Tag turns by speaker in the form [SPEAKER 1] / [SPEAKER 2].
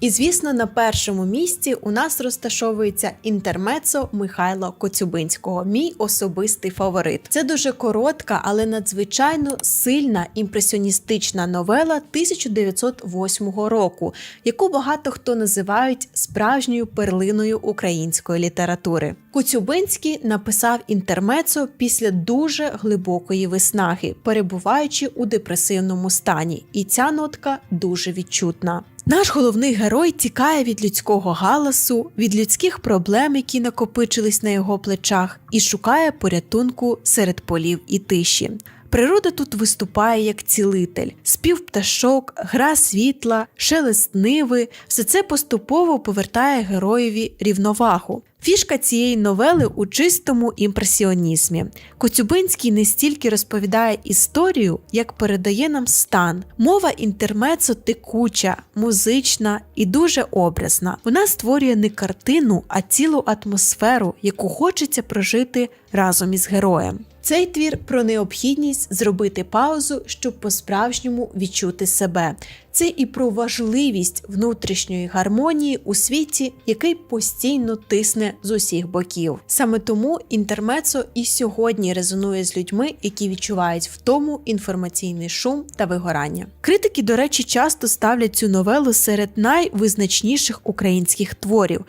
[SPEAKER 1] І звісно, на першому місці у нас розташовується інтермецо Михайла Коцюбинського, мій особистий фаворит. Це дуже коротка, але надзвичайно сильна імпресіоністична новела 1908 року, яку багато хто називають справжньою перлиною української літератури. Коцюбинський написав інтермецо після дуже глибокої виснаги, перебуваючи у депресивному стані, і ця нотка дуже відчутна. Наш головний герой тікає від людського галасу, від людських проблем, які накопичились на його плечах, і шукає порятунку серед полів і тиші. Природа тут виступає як цілитель, спів пташок, гра світла, шелест ниви – все це поступово повертає героєві рівновагу. Фішка цієї новели у чистому імпресіонізмі. Коцюбинський не стільки розповідає історію, як передає нам стан. Мова інтермецо текуча, музична і дуже образна. Вона створює не картину, а цілу атмосферу, яку хочеться прожити разом із героєм. Цей твір про необхідність зробити паузу, щоб по-справжньому відчути себе. Це і про важливість внутрішньої гармонії у світі, який постійно тисне з усіх боків. Саме тому інтермецо і сьогодні резонує з людьми, які відчувають втому інформаційний шум та вигорання. Критики, до речі, часто ставлять цю новелу серед найвизначніших українських творів.